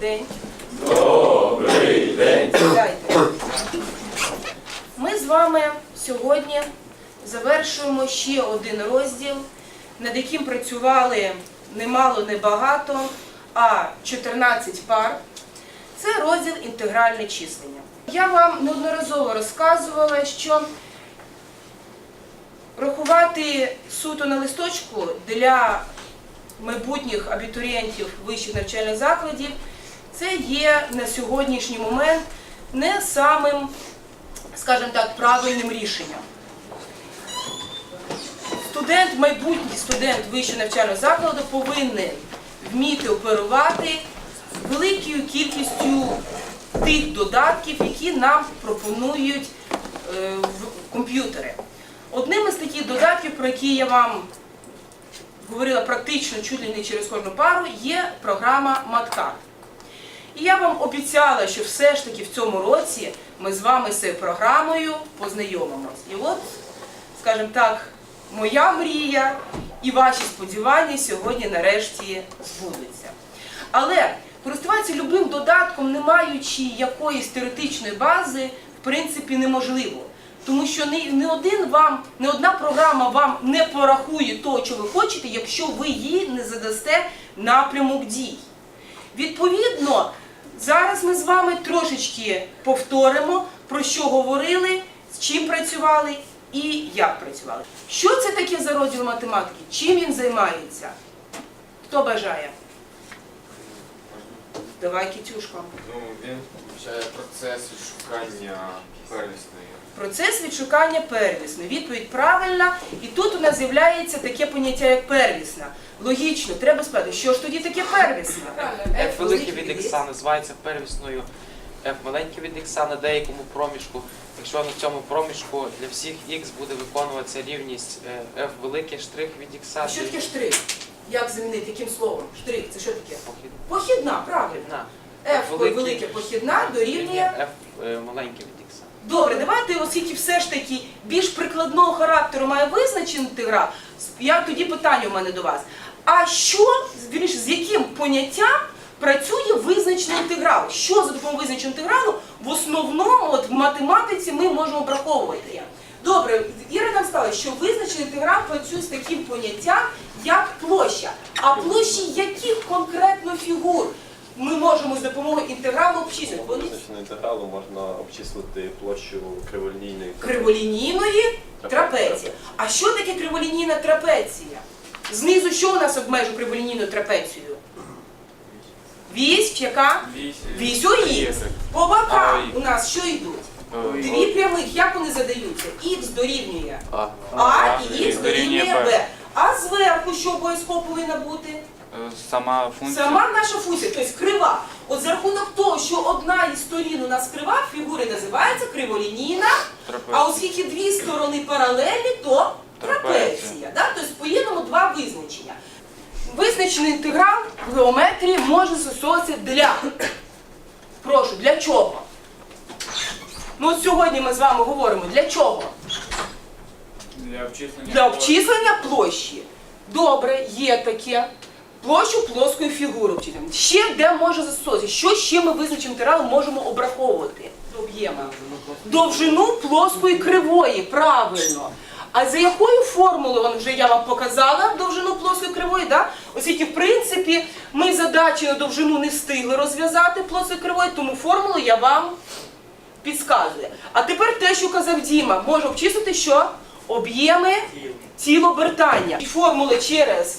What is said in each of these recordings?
день. Добрий день. Сідайте. Ми з вами сьогодні завершуємо ще один розділ, над яким працювали немало, не багато, а 14 пар. Це розділ інтегральне числення. Я вам неодноразово розказувала, що рахувати суто на листочку для майбутніх абітурієнтів вищих навчальних закладів це є на сьогоднішній момент не самим, скажімо так, правильним рішенням. Студент, майбутній студент вищого навчального закладу повинен вміти оперувати великою кількістю тих додатків, які нам пропонують е, комп'ютери. Одним із таких додатків, про які я вам говорила практично чуть ли не через кожну пару, є програма Маткар. І я вам обіцяла, що все ж таки в цьому році ми з вами з цією програмою познайомимось. І от, скажімо так, моя мрія і ваші сподівання сьогодні нарешті збудуться. Але користуватися любим додатком, не маючи якоїсь теоретичної бази, в принципі, неможливо. Тому що не, один вам, не одна програма вам не порахує того, що ви хочете, якщо ви їй не задасте напрямок дій. Відповідно, зараз ми з вами трошечки повторимо, про що говорили, з чим працювали і як працювали. Що це таке за розділ математики? Чим він займається? Хто бажає? Давай, Кітюшко. Ну, він включає процес відшукання первісної. Процес відшукання первісної. Відповідь правильна. І тут у нас з'являється таке поняття, як первісна. Логічно, треба спитати, що ж тоді таке первісна? F великий від ікса називається первісною F маленький від ікса на деякому проміжку. Якщо на цьому проміжку для всіх x буде виконуватися рівність е, F великий штрих від ікса. Що таке штрих? Як замінити? Яким словом? Штрих це що таке? Похід- Похідна, правильно. F велике похідна дорівнює. F е, маленький від ікса. Добре, давайте, оскільки все ж таки більш прикладного характеру має визначений інтеграл, я тоді питання у мене до вас. А що, вірніше, з яким поняттям працює визначений інтеграл? Що за допомогою визначеного інтегралу в основному от в математиці ми можемо обраховувати? Добре, Іра нам сказала, що визначений інтеграл працює з таким поняттям, як площа. А площі яких конкретно фігур ми можемо з допомогою інтегралу обчислити? Вони Визначено інтегралу можна обчислити площу криволінійної криволінійної трапеції. А що таке криволінійна трапеція? Знизу що у нас обмежує криволінійною трапецією? Вісь, яка? Вісь ОХ. По бокам у нас що йдуть? Дві прямих, як вони задаються? Х дорівнює А. А і Х дорівнює Б. А зверху що обов'язково повинна бути? Е, Сама функція. Сама наша функція, тобто крива. От за рахунок того, що одна із сторін у нас крива, фігура називається криволінійна, Трапеція. а оскільки дві сторони паралельні, то трапеція. Трапеція. Да? Тобто поєднано два визначення. Визначений інтеграл в геометрії може застосовуватися для. Прошу, для чого? Ну от сьогодні ми з вами говоримо для чого? Для обчислення. Для обчислення площі. Добре, є таке. Площу плоскої фігури обчислюємо. Ще де може застосовуватися? Що ще ми визначимо інтегралом можемо обраховувати до об'єма? Довжину плоскої кривої, правильно. А за якою формулою, вон вже я вам показала довжину плоскої кривої, да? оскільки в принципі ми задачі на довжину не встигли розв'язати плоскої кривої, тому формулу я вам підказую. А тепер те, що казав Діма, може обчислити що? Об'єми тіл обертання. І формули через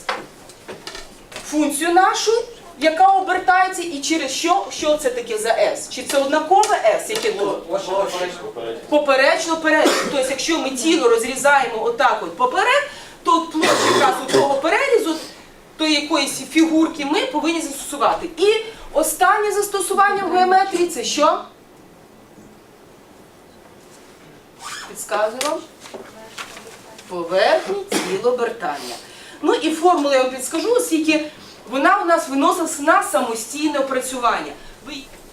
функцію нашу, яка обертається, і через що, що це таке за S? Чи це однакове S, яке було? Поперечно перед. Тобто, якщо ми тіло розрізаємо отак от поперед, то площа якраз у того перерізу, то якоїсь фігурки ми повинні застосувати. І останнє застосування в геометрії це що? Підказую вам. Поверхні тіло обертання. Ну і формулу я вам підскажу, оскільки вона у нас виносилась на самостійне опрацювання.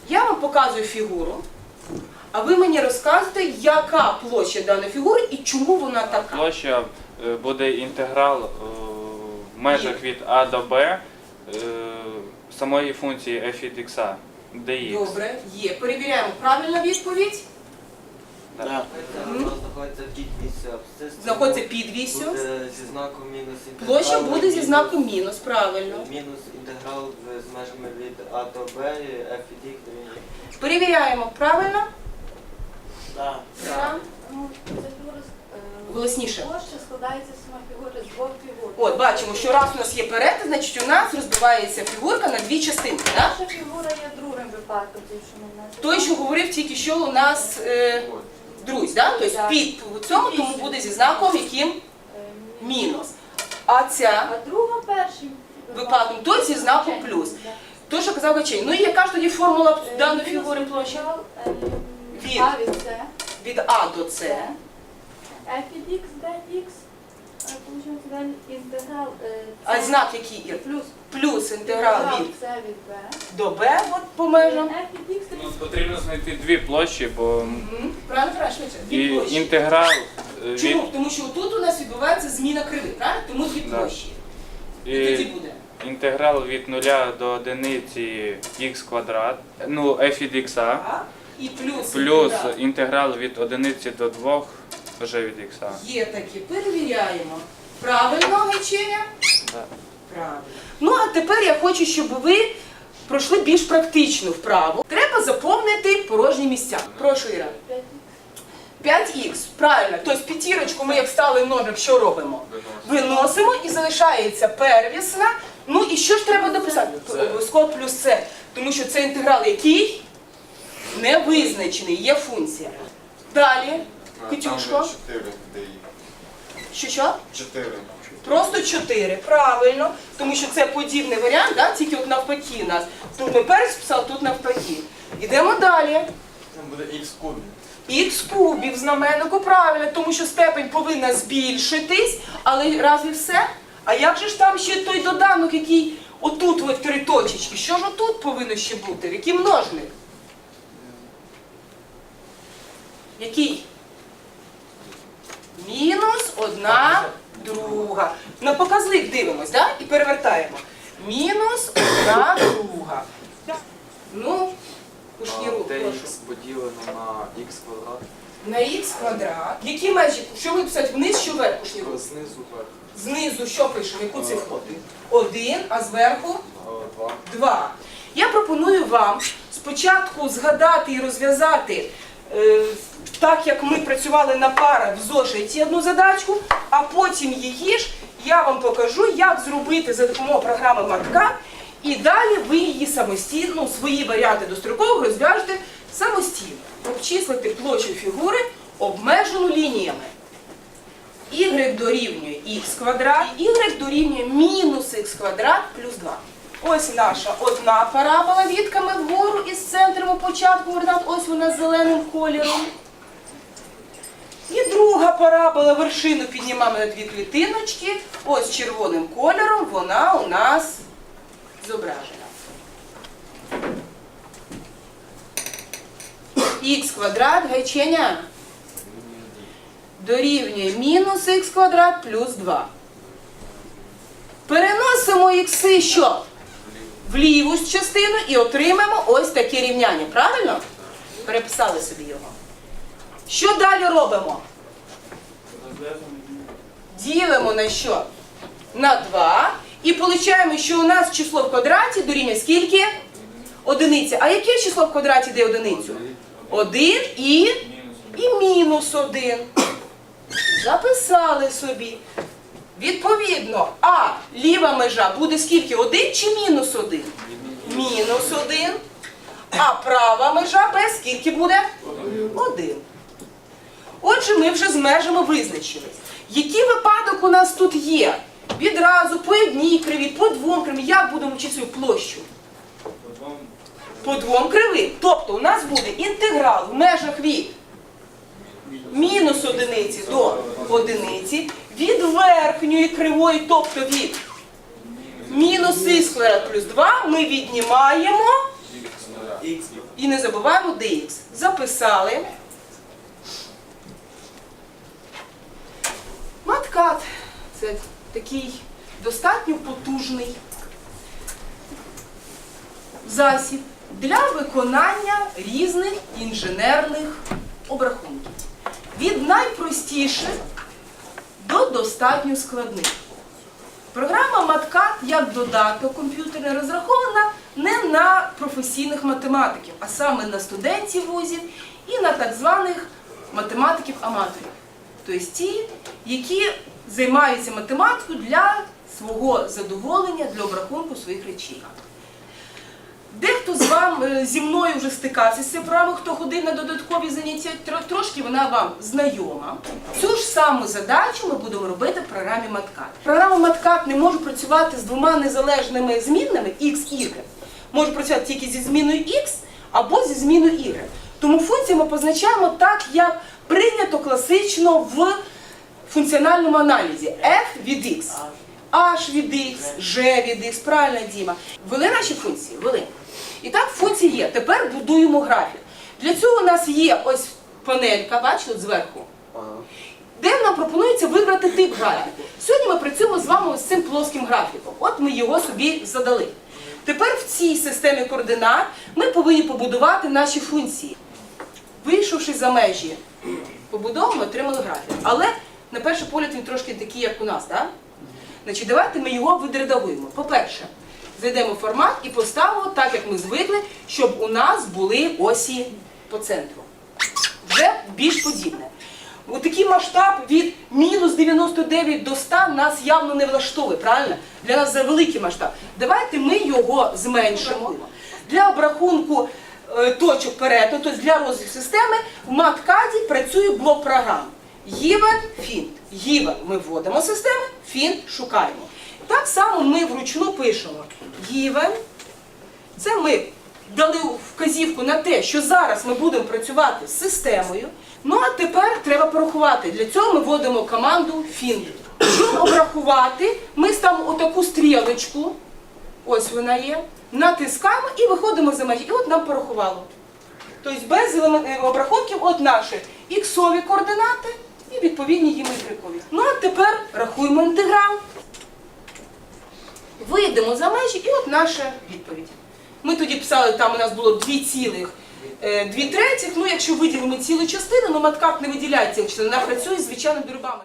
Я вам показую фігуру, а ви мені розказуєте, яка площа даної фігури і чому вона така. Площа е, буде інтеграл е, в межах від А до Б е, самої функції f від x, де x. Добре, є. Перевіряємо. Правильна відповідь? Так. Знаходиться під вісю. Знаходиться під вісю. Буде зі знаком мінус інтеграл. Площа буде зі знаком мінус, правильно. Мінус інтеграл з межами від А до Б, і f від x. Перевіряємо. Правильно? Так. Так. Ну, фігура е, Голосніше. Площа складається сама фігури з двох фігур. От, бачимо, що раз у нас є перетин, значить у нас розбивається фігурка на дві частинки. Так? Перша фігура є другим випадком, той, що ми внесли. Той, що говорив тільки що у нас е, друзь, да? тобто під цьому, тому буде зі знаком яким Е, мінус. А ця А друга першим випадком, той зі знаком плюс. Да. То, що казав Гачень. Ну і яка ж тоді формула Е, даної фігури площі? е, Від. А від С, Від А до С. F від X, інтеграл е, А знак який плюс Плюс інтеграл від С від Б. до Б от по межам. F від X Ну, потрібно знайти дві площі, бо Мгм. Правильно, правильно, швидше. і Дві площі. інтеграл е, від Чому? Тому що тут у нас відбувається зміна криви, правильно? Тому дві Да. площі. І тоді буде. інтеграл від нуля до одиниці x квадрат, ну f від x, А? І плюс. плюс інтеграл. інтеграл від одиниці до двох вже від x. Є таке, перевіряємо. Правильно, Гайчиня? Да. Ну, а тепер я хочу, щоб ви пройшли більш практичну вправу. Треба заповнити порожні місця. Прошу, Іра. 5 5х, правильно. Тобто п'ятірочку ми як стали номер, що робимо? Виносимо і залишається первісна. Ну і що ж треба дописати? Обов'язково плюс це. Тому що це інтеграл який? Невизначений, є функція. Далі, Катюшко. Там 4 де що що? 4. Просто 4, правильно, тому що це подібний варіант, да? тільки от навпаки нас. Тут ми перець писали, тут навпаки. Йдемо далі. Там буде x кубів. Х кубів знаменнику правильно, тому що степень повинна збільшитись, але разві все? А як же ж там ще той доданок, який отут от три точечки? Що ж отут повинно ще бути? Який множник? Який? Мінус одна друга. На показник дивимось, да? І перевертаємо. Мінус одна друга. Ну, Кушніру, прошу. dx поділено на x квадрат. На х квадрат. Які межі? Що ви писати вниз, що вверх Кушніру? Знизу вверх. Знизу що пишемо? Яку цифру? Один, а зверху 2. два. Я пропоную вам спочатку згадати і розв'язати, е, так як ми працювали на парах в зошиті одну задачку, а потім її ж я вам покажу, як зробити за допомогою програми Матка. І далі ви її самостійно, ну, свої варіанти дострокових розв'яжете самостійно. Обчислити площу фігури обмежену лініями. y дорівнює х квадрат, y дорівнює мінус х квадрат плюс 2. Ось наша одна парабола вітками вгору із центром у початку координат, ось вона зеленим кольором. І друга парабола вершину піднімаємо на дві клітиночки. Ось червоним кольором вона у нас зображена. Х квадрат гайченя дорівнює мінус х квадрат плюс 2. Переносимо ікси що? В ліву частину і отримаємо ось таке рівняння. Правильно? Переписали собі його. Що далі робимо? Ділимо на що? На 2. І получаємо, що у нас число в квадраті дорівнює скільки? Одиниця. А яке число в квадраті дає одиницю? Один і, і мінус один. Записали собі. Відповідно, а ліва межа буде скільки? Один чи мінус один? Мінус один. А права межа без скільки буде? Один. Отже, ми вже з межами визначились. Який випадок у нас тут є? Відразу по одній криві, по двом криві. Як будемо вчити площу? По двом кривим. Тобто у нас буде інтеграл в межах від мінус одиниці до одиниці, від верхньої кривої, тобто від мінус квадрат плюс 2, ми віднімаємо і не забуваємо dx. Записали. Маткат це такий достатньо потужний засіб для виконання різних інженерних обрахунків. Від найпростіших до достатньо складних. Програма Маткат як додаток комп'ютерний розрахована не на професійних математиків, а саме на студентів вузів і на так званих математиків-аматорів. Тобто ті, які займаються математикою для свого задоволення, для обрахунку своїх речей. Дехто з вам е, зі мною вже стикався з цим програмою, хто ходив на додаткові заняття, трошки вона вам знайома. Цю ж саму задачу ми будемо робити в програмі Маткат. Програма Маткат не може працювати з двома незалежними змінними x, y. Може працювати тільки зі зміною x або зі зміною y. Тому функції ми позначаємо так, як прийнято класично в функціональному аналізі f від x. H від x, G від x, правильно, Діма. Вели наші функції? Вели. І так, функції є. Тепер будуємо графік. Для цього у нас є ось панелька, бачите, от зверху, де нам пропонується вибрати тип графіку. Сьогодні ми працюємо з вами ось цим плоским графіком. От ми його собі задали. Тепер в цій системі координат ми повинні побудувати наші функції. Вийшовши за межі побудови, ми отримали графік. Але на перший погляд він трошки такий, як у нас, так? Значить, давайте ми його відредагуємо. По-перше, зайдемо формат і поставимо так, як ми звикли, щоб у нас були осі по центру. Вже більш подібне. Ось такий масштаб від мінус 99 до 100 нас явно не влаштовує, правильно? Для нас це великий масштаб. Давайте ми його зменшимо. Для обрахунку е, точок перетину, тобто для розвитку системи, в маткаді працює блок програм. Given, Fint. Given ми вводимо системи, Fint шукаємо. Так само ми вручну пишемо Given, це ми дали вказівку на те, що зараз ми будемо працювати з системою. Ну а тепер треба порахувати. Для цього ми вводимо команду Find. Щоб обрахувати, ми ставимо отаку стрілочку, ось вона є, натискаємо і виходимо за межі. І от нам порахувало. Тобто без е, обрахунків от наші іксові координати і відповідні їм ігрекові. Ну а тепер рахуємо інтеграл. Вийдемо за межі і от наша відповідь. Ми тоді писали, там у нас було 2 цілих. е, Дві третіх, ну якщо виділимо цілу частину, ну маткап не виділяє цілу частину, вона працює з звичайними дробами.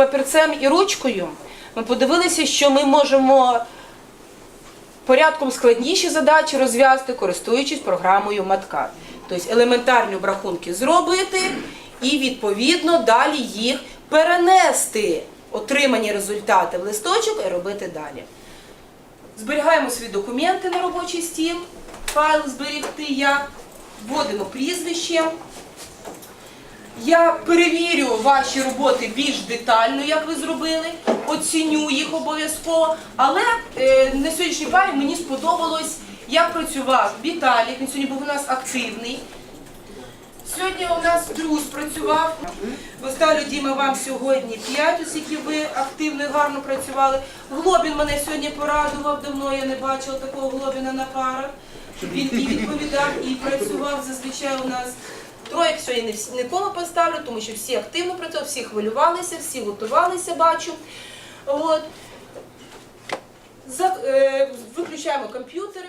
Папірцем і ручкою, ми подивилися, що ми можемо порядком складніші задачі розв'язати, користуючись програмою Матка. Тобто елементарні обрахунки зробити і відповідно далі їх перенести, отримані результати в листочок і робити далі. Зберігаємо свої документи на робочий стіл, файл зберігти як, вводимо прізвище. Я перевірю ваші роботи більш детально, як ви зробили, оціню їх обов'язково. Але е, на сьогоднішній парі мені сподобалось, як працював Віталік, він сьогодні був у нас активний. Сьогодні у нас Друз працював. Поставлю Діма вам сьогодні 5, оскільки ви активно і гарно працювали. Глобін мене сьогодні порадував, давно я не бачила такого Глобіна на парах. Він і відповідав, і працював зазвичай у нас. Троєк сьогодні не нікому поставлю, тому що всі активно працювали, всі хвилювалися, всі готувалися, бачу. От. За, е, виключаємо комп'ютери.